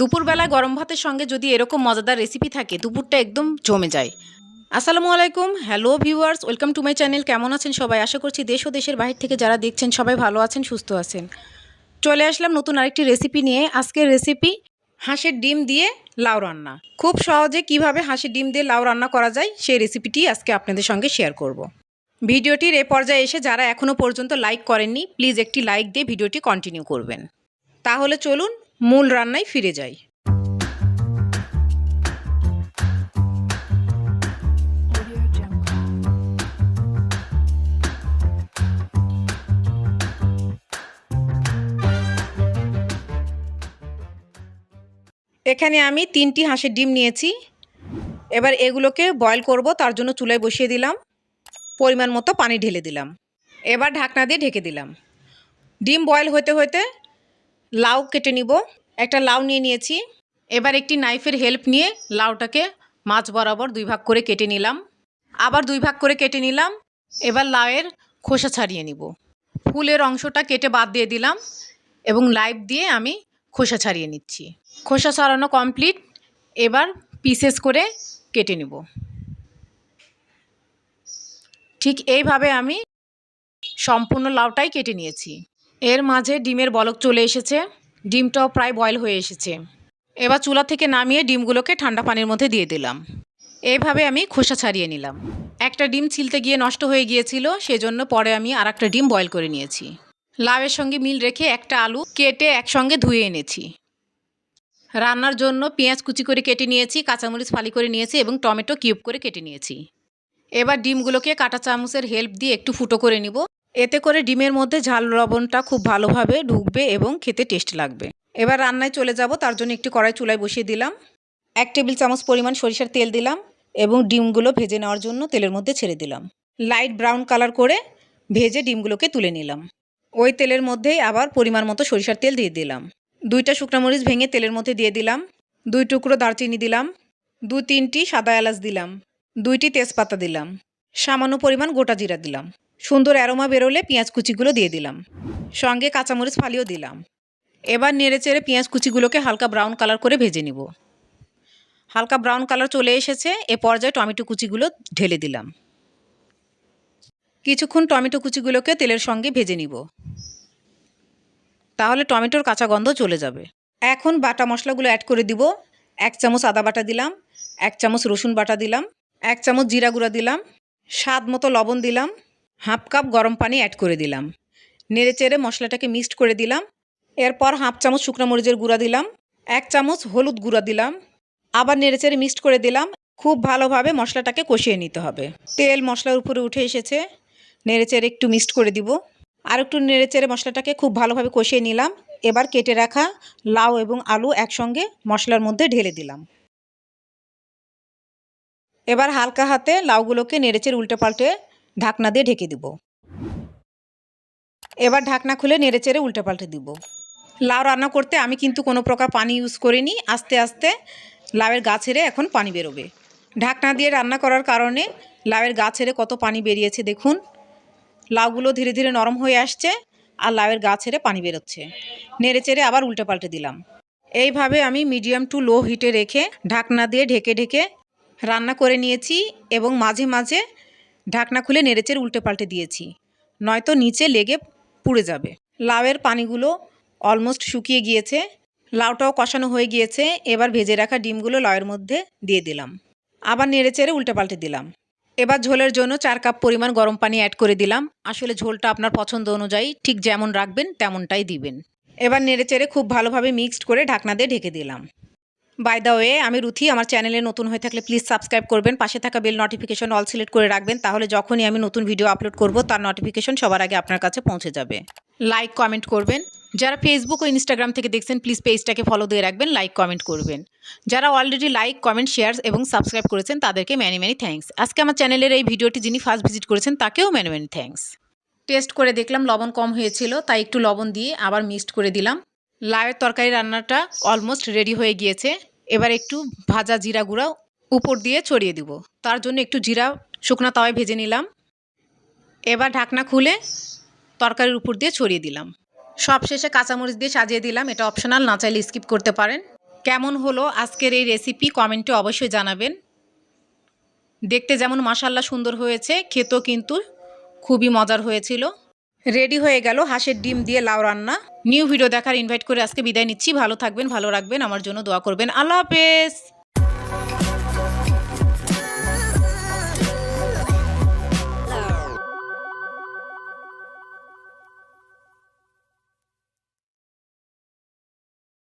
দুপুরবেলায় গরম ভাতের সঙ্গে যদি এরকম মজাদার রেসিপি থাকে, দুপুরটা একদম জমে যায়। আসসালামু আলাইকুম hello viewers welcome to my channel কেমন আছেন সবাই? আশা করছি দেশ ও দেশের বাহির থেকে যারা দেখছেন, সবাই ভালো আছেন, সুস্থ আছেন। চলে আসলাম নতুন আরেকটি রেসিপি নিয়ে। আজকের রেসিপি হাঁসের ডিম দিয়ে লাউ রান্না। খুব সহজে কীভাবে হাঁসের ডিম দিয়ে লাউ রান্না করা যায়, সেই রেসিপিটি আজকে আপনাদের সঙ্গে শেয়ার করব। ভিডিওটির এ পর্যায়ে এসে যারা এখনও পর্যন্ত লাইক করেননি প্লিজ একটি লাইক দিয়ে ভিডিওটি কন্টিনিউ করবেন। তাহলে চলুন মূল রান্নায় ফিরে যাই। এখানে আমি তিনটি হাঁসের ডিম নিয়েছি। এবার এগুলোকে বয়েল করব, তার জন্য চুলায় বসিয়ে দিলাম। পরিমাণ মতো পানি ঢেলে দিলাম। এবার ঢাকনা দিয়ে ঢেকে দিলাম। ডিম বয়েল হতে হতে লাউ কেটে নিব। একটা লাউ নিয়ে নিয়েছি। এবার একটি নাইফের হেল্প নিয়ে লাউটাকে মাছ বরাবর দুই ভাগ করে কেটে নিলাম। আবার দুই ভাগ করে কেটে নিলাম। এবার লাউয়ের খোসা ছাড়িয়ে নিব। ফুলের অংশটা কেটে বাদ দিয়ে দিলাম এবং লাইভ দিয়ে আমি খোসা ছাড়িয়ে নিচ্ছি। খোসা ছাড়ানো কমপ্লিট এবার পিসেস করে কেটে নেব। ঠিক এইভাবে আমি সম্পূর্ণ লাউটাই কেটে নিয়েছি। এর মাঝে ডিমের বলক চলে এসেছে। ডিমটাও প্রায় বয়েল হয়ে এসেছে। এবার চুলা থেকে নামিয়ে ডিমগুলোকে ঠান্ডা পানির মধ্যে দিয়ে দিলাম। এইভাবে আমি খোসা ছাড়িয়ে নিলাম। একটা ডিম ছিলতে গিয়ে নষ্ট হয়ে গিয়েছিল, সেজন্য পরে আমি আর একটা ডিম বয়েল করে নিয়েছি। লাউয়ের সঙ্গে মিল রেখে একটা আলু কেটে একসঙ্গে ধুয়ে এনেছি। রান্নার জন্য পেঁয়াজ কুচি করে কেটে নিয়েছি, কাঁচামরিচ ফালি করে নিয়েছি এবং টমেটো কিউব করে কেটে নিয়েছি। এবার ডিমগুলোকে কাঁটা চামচের হেল্প দিয়ে একটু ফুটো করে নিব। এতে করে ডিমের মধ্যে ঝাল লবণটা খুব ভালোভাবে ঢুকবে এবং খেতে টেস্ট লাগবে। এবার রান্নায় চলে যাব, তার জন্য একটি কড়াই চুলায় বসিয়ে দিলাম। এক টেবিল চামচ পরিমাণ সরিষার তেল দিলাম এবং ডিমগুলো ভেজে নেওয়ার জন্য তেলের মধ্যে ছেড়ে দিলাম। লাইট ব্রাউন কালার করে ভেজে ডিমগুলোকে তুলে নিলাম। ওই তেলের মধ্যেই আবার পরিমাণ মতো সরিষার তেল দিয়ে দিলাম। দুইটা শুকনো মরিচ ভেঙে তেলের মধ্যে দিয়ে দিলাম। দুই টুকরো দারচিনি দিলাম। দু তিনটি সাদা এলাচ দিলাম। দুইটি তেজপাতা দিলাম। সামান্য পরিমাণ গোটা জিরা দিলাম। সুন্দর অ্যারোমা বেরোলে পেঁয়াজ কুচিগুলো দিয়ে দিলাম। সঙ্গে কাঁচামরিচ ফালিও দিলাম। এবার নেড়ে চেড়ে পেঁয়াজ কুচিগুলোকে হালকা ব্রাউন কালার করে ভেজে নিব। হালকা ব্রাউন কালার চলে এসেছে, এ পর্যায়ে টমেটো কুচিগুলো ঢেলে দিলাম। কিছুক্ষণ টমেটো কুচিগুলোকে তেলের সঙ্গে ভেজে নিব। তাহলে টমেটোর কাঁচা গন্ধ চলে যাবে। এখন বাটা মশলাগুলো অ্যাড করে দিব। এক চামচ আদা বাটা দিলাম, এক চামচ রসুন বাটা দিলাম, এক চামচ জিরা গুঁড়া দিলাম, স্বাদ মতো লবণ দিলাম হাফ কাপ গরম পানি অ্যাড করে দিলাম। নেড়ে চেড়ে মশলাটাকে মিক্সড করে দিলাম। এরপর হাফ চামচ শুকনো মরিচের গুঁড়া দিলাম। এক চামচ হলুদ গুঁড়া দিলাম। আবার নেড়ে চেড়ে মিক্সড করে দিলাম। খুব ভালোভাবে মশলাটাকে কষিয়ে নিতে হবে। তেল মশলার উপরে উঠে এসেছে। নেড়ে চেড়ে একটু মিক্সড করে দিব। আর একটু নেড়ে চেড়ে মশলাটাকে খুব ভালোভাবে কষিয়ে নিলাম। এবার কেটে রাখা লাউ এবং আলু একসঙ্গে মশলার মধ্যে ঢেলে দিলাম। এবার হালকা হাতে লাউগুলোকে নেড়েচেড়ে উল্টে পাল্টে ঢাকনা দিয়ে ঢেকে দিব। এবার ঢাকনা খুলে নেড়েচেড়ে উল্টে পাল্টে দিব। লাউ রান্না করতে আমি কিন্তু কোনো প্রকার পানি ইউজ করিনি। আস্তে আস্তে লাউয়ের গা ছেড়ে এখন পানি বেরোবে। ঢাকনা দিয়ে রান্না করার কারণে লাউয়ের গা ছেড়ে কত পানি বেরিয়েছে দেখুন। লাউগুলো ধীরে ধীরে নরম হয়ে আসছে আর লাউয়ের গা ছেড়ে পানি বেরোচ্ছে। নেড়ে চেড়ে আবার উল্টে পাল্টে দিলাম। এইভাবে আমি মিডিয়াম টু লো হিটে রেখে ঢাকনা দিয়ে ঢেকে ঢেকে রান্না করে নিয়েছি এবং মাঝে মাঝে ঢাকনা খুলে নেড়েচেড়ে উল্টে পাল্টে দিয়েছি। নয়তো নিচে লেগে পুড়ে যাবে। লাউয়ের পানিগুলো অলমোস্ট শুকিয়ে গিয়েছে। লাউটাও কষানো হয়ে গিয়েছে। এবার ভেজে রাখা ডিমগুলো লাউয়ের মধ্যে দিয়ে দিলাম। আবার নেড়েচেড়ে উল্টে পাল্টে দিলাম। এবার ঝোলের জন্য চার কাপ পরিমাণ গরম পানি অ্যাড করে দিলাম। আসলে ঝোলটা আপনার পছন্দ অনুযায়ী ঠিক যেমন রাখবেন তেমনটাই দিবেন। এবার নেড়েচেড়ে খুব ভালোভাবে মিক্সড করে ঢাকনা দিয়ে ঢেকে দিলাম। বাই দ্য ওয়ে আমি রুথি, আমার চ্যানেলে নতুন হয়ে থাকলে প্লিজ সাবস্ক্রাইব করবেন। পাশে থাকা বেল নোটিফিকেশন অল সিলেক্ট করে রাখবেন, তাহলে যখনই আমি নতুন ভিডিও আপলোড করব, তার নোটিফিকেশন সবার আগে আপনার কাছে পৌঁছে যাবে। লাইক কমেন্ট করবেন। যারা ফেসবুক ও ইনস্টাগ্রাম থেকে দেখছেন প্লিজ পেজটাকে ফলো দিয়ে রাখবেন লাইক কমেন্ট করবেন। যারা অলরেডি লাইক কমেন্ট শেয়ার এবং সাবস্ক্রাইব করেছেন, তাদেরকে ম্যানি ম্যানি থ্যাঙ্কস আজকে আমার চ্যানেলের এই ভিডিওটি যিনি ফার্স্ট ভিজিট করেছেন, তাকেও ম্যানি ম্যানি থ্যাঙ্কস টেস্ট করে দেখলাম, লবণ কম হয়েছিল, তাই একটু লবণ দিয়ে আবার মিক্সড করে দিলাম। লাউয়ের তরকারি রান্নাটা অলমোস্ট রেডি হয়ে গিয়েছে। এবার একটু ভাজা জিরা গুঁড়া উপর দিয়ে ছড়িয়ে দিব। তার জন্য একটু জিরা, শুকনো তাওয়ায় ভেজে নিলাম। এবার ঢাকনা খুলে তরকারির উপর দিয়ে ছড়িয়ে দিলাম। সবশেষে কাঁচামরিচ দিয়ে সাজিয়ে দিলাম। এটা অপশনাল না চাইলে স্কিপ করতে পারেন। কেমন হলো আজকের এই রেসিপি কমেন্টে অবশ্যই জানাবেন। দেখতে যেমন মাসাল্লা সুন্দর হয়েছে, খেতেও কিন্তু খুবই মজার হয়েছিল। রেডি হয়ে গেল হাঁসের ডিম দিয়ে লাউ রান্না। নিউ ভিডিও দেখার ইনভাইট করে আজকে বিদায় নিচ্ছি। ভালো থাকবেন, ভালো রাখবেন। আমার জন্য দোয়া করবেন। আল্লাহ হাফেজ।